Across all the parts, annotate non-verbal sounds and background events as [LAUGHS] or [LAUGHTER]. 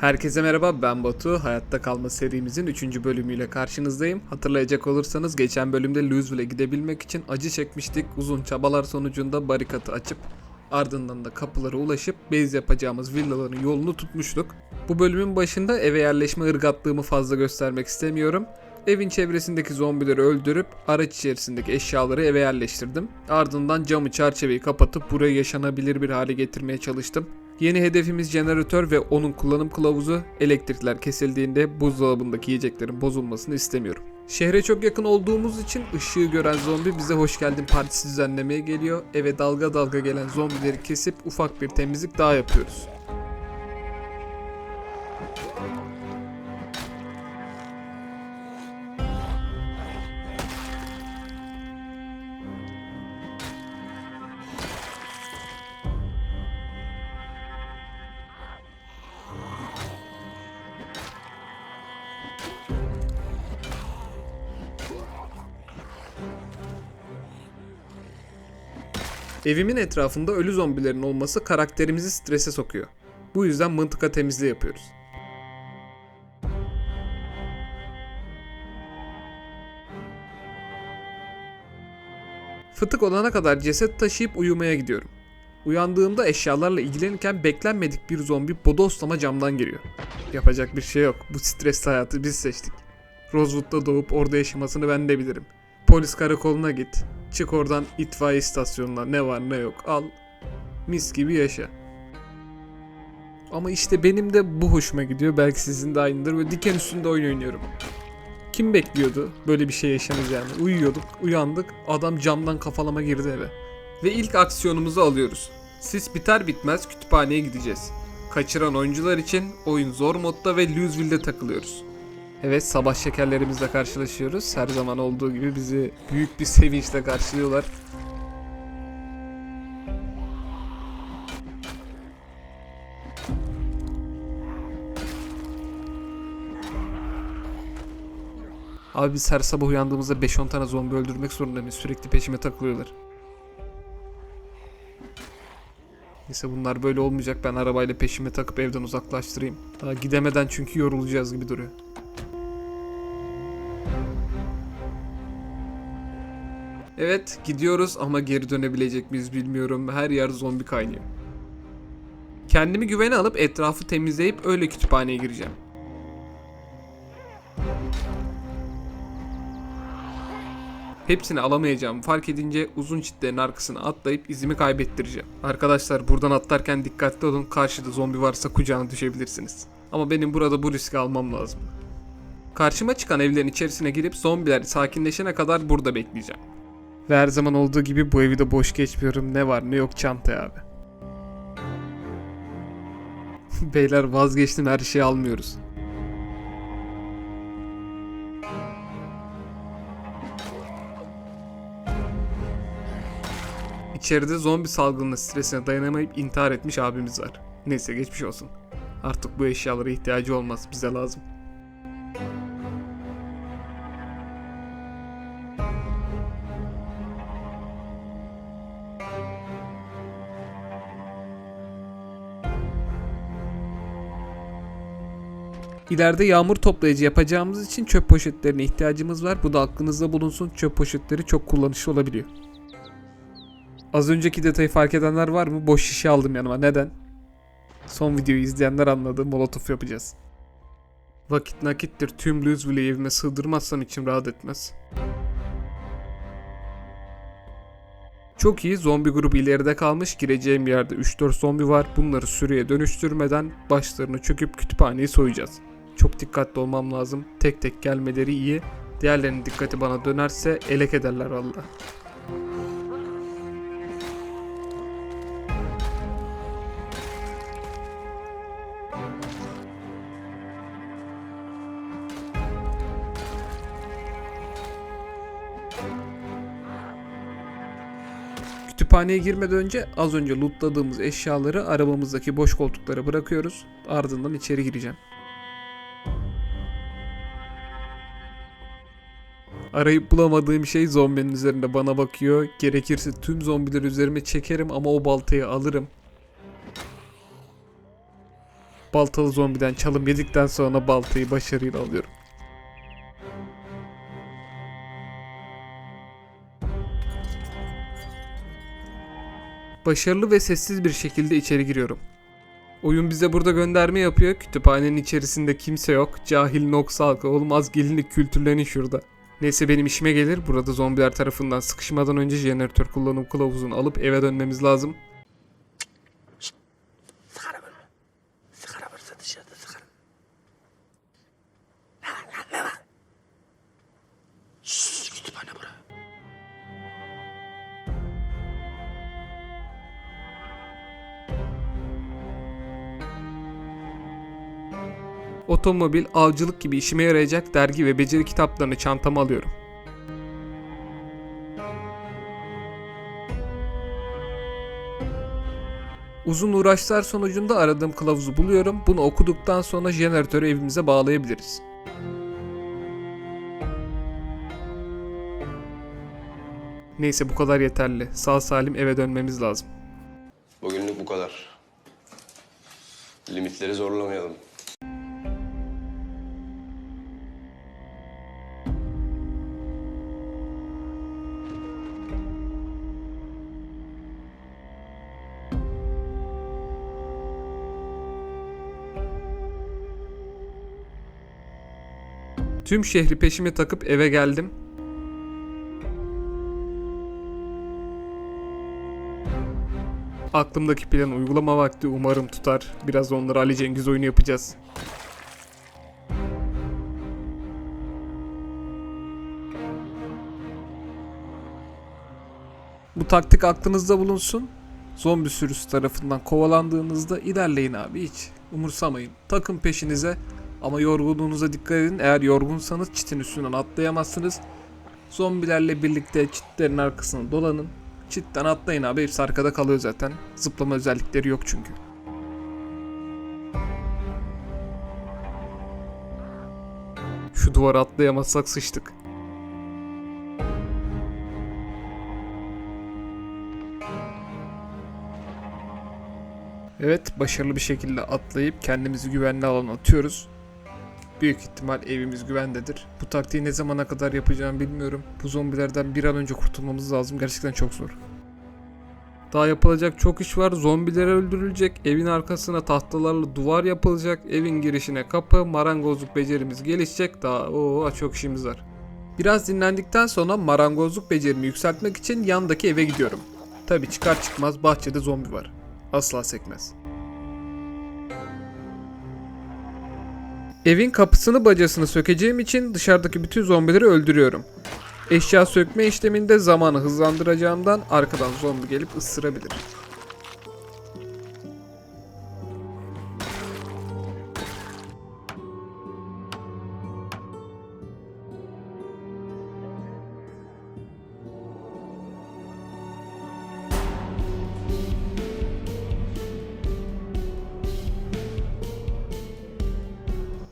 Herkese merhaba ben Batu. Hayatta kalma serimizin 3. bölümüyle karşınızdayım. Hatırlayacak olursanız geçen bölümde Louisville'e gidebilmek için acı çekmiştik. Uzun çabalar sonucunda barikatı açıp ardından da kapılara ulaşıp base yapacağımız villaların yolunu tutmuştuk. Bu bölümün başında eve yerleşme ırgatlığımı fazla göstermek istemiyorum. Evin çevresindeki zombileri öldürüp araç içerisindeki eşyaları eve yerleştirdim. Ardından camı çerçeveyi kapatıp burayı yaşanabilir bir hale getirmeye çalıştım. Yeni hedefimiz jeneratör ve onun kullanım kılavuzu elektrikler kesildiğinde buzdolabındaki yiyeceklerin bozulmasını istemiyorum. Şehre çok yakın olduğumuz için ışığı gören zombi bize hoş geldin partisi düzenlemeye geliyor. Eve dalga dalga gelen zombileri kesip ufak bir temizlik daha yapıyoruz. Evimin etrafında ölü zombilerin olması karakterimizi strese sokuyor. Bu yüzden mıntıka temizliği yapıyoruz. Fıtık olana kadar ceset taşıyıp uyumaya gidiyorum. Uyandığımda eşyalarla ilgilenirken beklenmedik bir zombi bodoslama camdan giriyor. Yapacak bir şey yok. Bu stresli hayatı biz seçtik. Rosewood'da doğup orada yaşamasını ben de bilirim. Polis karakoluna git. Çık oradan itfaiye istasyonuna ne var ne yok al. Mis gibi yaşa. Ama işte benim de bu hoşuma gidiyor. Belki sizin de aynıdır. Ve diken üstünde oyun oynuyorum. Kim bekliyordu böyle bir şey yaşanacağını? Uyuyorduk, uyandık. Adam camdan kafalama girdi eve. Ve ilk aksiyonumuzu alıyoruz. Sis biter bitmez kütüphaneye gideceğiz. Kaçıran oyuncular için oyun zor modda ve Louisville'de takılıyoruz. Evet sabah şekerlerimizle karşılaşıyoruz. Her zaman olduğu gibi bizi büyük bir sevinçle karşılıyorlar. Abi biz her sabah uyandığımızda 5-10 tane zombi öldürmek zorunda mıyız? Sürekli peşime takılıyorlar. Neyse bunlar böyle olmayacak. Ben arabayla peşime takıp evden uzaklaştırayım. Daha gidemeden çünkü yorulacağız gibi duruyor. Evet gidiyoruz ama geri dönebilecek miyiz bilmiyorum. Her yer zombi kaynıyor. Kendimi güvene alıp etrafı temizleyip öyle kütüphaneye gireceğim. Hepsini alamayacağımı fark edince uzun çitlerin arkasına atlayıp izimi kaybettireceğim. Arkadaşlar buradan atlarken dikkatli olun karşıda zombi varsa kucağına düşebilirsiniz. Ama benim burada bu riski almam lazım. Karşıma çıkan evlerin içerisine girip zombiler sakinleşene kadar burada bekleyeceğim. Ve her zaman olduğu gibi bu evi de boş geçmiyorum. Ne var ne yok çantaya abi. [LAUGHS] Beyler vazgeçtim her şeyi almıyoruz. İçeride zombi salgını stresine dayanamayıp intihar etmiş abimiz var. Neyse geçmiş olsun. Artık bu eşyalara ihtiyacı olmaz bize lazım. İleride yağmur toplayıcı yapacağımız için çöp poşetlerine ihtiyacımız var. Bu da aklınızda bulunsun. Çöp poşetleri çok kullanışlı olabiliyor. Az önceki detayı fark edenler var mı? Boş şişe aldım yanıma. Neden? Son videoyu izleyenler anladı. Molotof yapacağız. Vakit nakittir. Tüm Louisville'i evime sığdırmazsam içim rahat etmez. Çok iyi zombi grubu ileride kalmış. Gireceğim yerde 3-4 zombi var. Bunları sürüye dönüştürmeden başlarını çöküp kütüphaneyi soyacağız. Çok dikkatli olmam lazım. Tek tek gelmeleri iyi. Diğerlerinin dikkati bana dönerse elek ederler valla. Kütüphaneye girmeden önce az önce lootladığımız eşyaları arabamızdaki boş koltuklara bırakıyoruz. Ardından içeri gireceğim. Arayıp bulamadığım şey zombinin üzerinde bana bakıyor. Gerekirse tüm zombileri üzerime çekerim ama o baltayı alırım. Baltalı zombiden çalım yedikten sonra baltayı başarıyla alıyorum. Başarılı ve sessiz bir şekilde içeri giriyorum. Oyun bize burada gönderme yapıyor. Kütüphanenin içerisinde kimse yok. Cahil Nox halkı olmaz gelinlik kültürlerin şurada. Neyse benim işime gelir. Burada zombiler tarafından sıkışmadan önce jeneratör kullanım kılavuzunu alıp eve dönmemiz lazım. Otomobil, avcılık gibi işime yarayacak dergi ve beceri kitaplarını çantama alıyorum. Uzun uğraşlar sonucunda aradığım kılavuzu buluyorum. Bunu okuduktan sonra jeneratörü evimize bağlayabiliriz. Neyse bu kadar yeterli. Sağ salim eve dönmemiz lazım. Bugünlük bu kadar. Limitleri zorlamayalım. Tüm şehri peşime takıp eve geldim. Aklımdaki plan uygulama vakti umarım tutar. Biraz onları Ali Cengiz oyunu yapacağız. Bu taktik aklınızda bulunsun. Zombi sürüsü tarafından kovalandığınızda ilerleyin abi hiç. Umursamayın. Takın peşinize ama yorgunluğunuza dikkat edin. Eğer yorgunsanız çitin üstünden atlayamazsınız. Zombilerle birlikte çitlerin arkasına dolanın. Çitten atlayın abi. Hepsi arkada kalıyor zaten. Zıplama özellikleri yok çünkü. Şu duvara atlayamazsak sıçtık. Evet, başarılı bir şekilde atlayıp kendimizi güvenli alana atıyoruz. Büyük ihtimal evimiz güvendedir. Bu taktiği ne zamana kadar yapacağımı bilmiyorum. Bu zombilerden bir an önce kurtulmamız lazım. Gerçekten çok zor. Daha yapılacak çok iş var. Zombiler öldürülecek. Evin arkasına tahtalarla duvar yapılacak. Evin girişine kapı. Marangozluk becerimiz gelişecek. Daha o çok işimiz var. Biraz dinlendikten sonra marangozluk becerimi yükseltmek için yandaki eve gidiyorum. Tabi çıkar çıkmaz bahçede zombi var. Asla sekmez. Evin kapısını bacasını sökeceğim için dışarıdaki bütün zombileri öldürüyorum. Eşya sökme işleminde zamanı hızlandıracağımdan arkadan zombi gelip ısırabilir.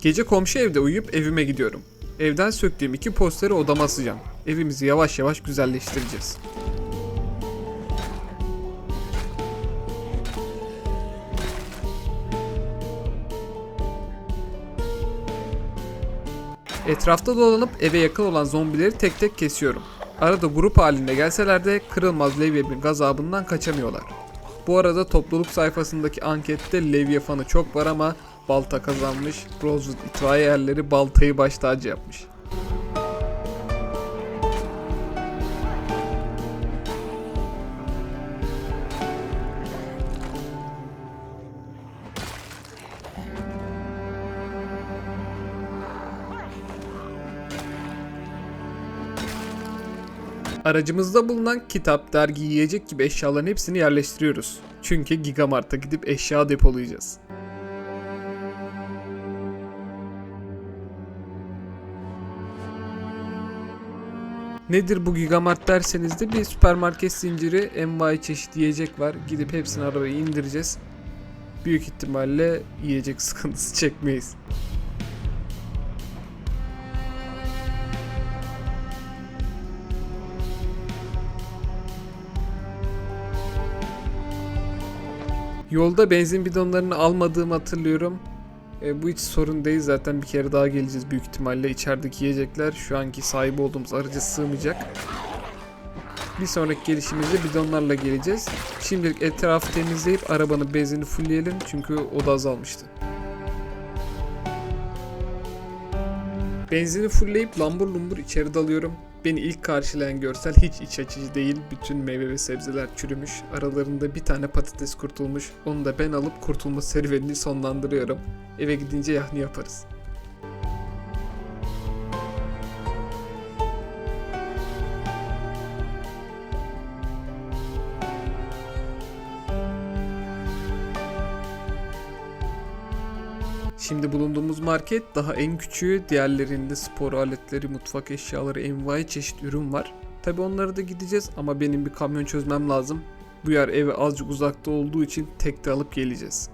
Gece komşu evde uyuyup evime gidiyorum. Evden söktüğüm iki posteri odama asacağım. Evimizi yavaş yavaş güzelleştireceğiz. Etrafta dolanıp eve yakın olan zombileri tek tek kesiyorum. Arada grup halinde gelseler de kırılmaz Leviathan gazabından kaçamıyorlar. Bu arada topluluk sayfasındaki ankette Leviathan'ı çok var ama balta kazanmış. Rosewood itfaiye erleri baltayı baş tacı yapmış. Aracımızda bulunan kitap, dergi, yiyecek gibi eşyaların hepsini yerleştiriyoruz. Çünkü Gigamart'a gidip eşya depolayacağız. Nedir bu Gigamart derseniz de bir süpermarket zinciri envai çeşit yiyecek var. Gidip hepsini arabaya indireceğiz. Büyük ihtimalle yiyecek sıkıntısı [LAUGHS] çekmeyiz. Yolda benzin bidonlarını almadığımı hatırlıyorum. E, bu hiç sorun değil zaten bir kere daha geleceğiz büyük ihtimalle. İçerideki yiyecekler şu anki sahibi olduğumuz araca sığmayacak. Bir sonraki gelişimizde bidonlarla geleceğiz. Şimdilik etrafı temizleyip arabanın benzini fullleyelim çünkü o da azalmıştı. Benzini fullleyip lambur lumbur içeri dalıyorum. Beni ilk karşılayan görsel hiç iç açıcı değil. Bütün meyve ve sebzeler çürümüş. Aralarında bir tane patates kurtulmuş. Onu da ben alıp kurtulma serüvenini sonlandırıyorum. Eve gidince yahni yaparız. Şimdi bulunduğumuz market daha en küçüğü. Diğerlerinde spor aletleri, mutfak eşyaları, envai çeşit ürün var. Tabi onlara da gideceğiz ama benim bir kamyon çözmem lazım. Bu yer eve azıcık uzakta olduğu için tek de alıp geleceğiz.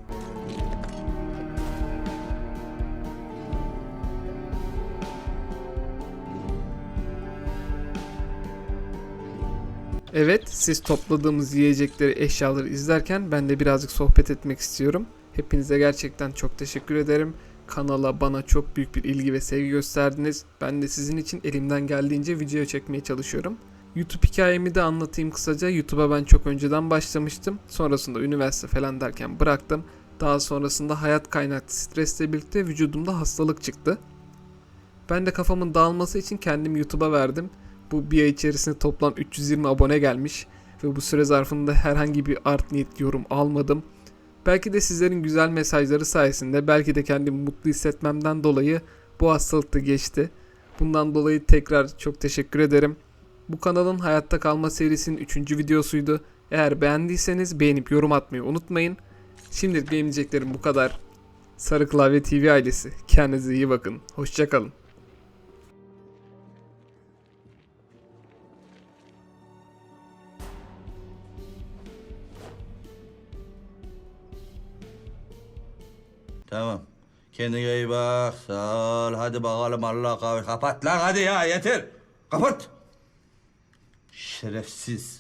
Evet, siz topladığımız yiyecekleri, eşyaları izlerken ben de birazcık sohbet etmek istiyorum. Hepinize gerçekten çok teşekkür ederim. Kanala bana çok büyük bir ilgi ve sevgi gösterdiniz. Ben de sizin için elimden geldiğince video çekmeye çalışıyorum. YouTube hikayemi de anlatayım kısaca. YouTube'a ben çok önceden başlamıştım. Sonrasında üniversite falan derken bıraktım. Daha sonrasında hayat kaynaklı stresle birlikte vücudumda hastalık çıktı. Ben de kafamın dağılması için kendimi YouTube'a verdim. Bu bir ay içerisinde toplam 320 abone gelmiş. Ve bu süre zarfında herhangi bir art niyet yorum almadım. Belki de sizlerin güzel mesajları sayesinde belki de kendimi mutlu hissetmemden dolayı bu hastalık da geçti. Bundan dolayı tekrar çok teşekkür ederim. Bu kanalın hayatta kalma serisinin 3. videosuydu. Eğer beğendiyseniz beğenip yorum atmayı unutmayın. Şimdilik benim diyeceklerim bu kadar. Sarı Klavye TV ailesi. Kendinize iyi bakın. Hoşçakalın. Kendine iyi bak. Sağ ol. Hadi bakalım Allah kahve. Kapat lan hadi ya yeter. Kapat. Şerefsiz.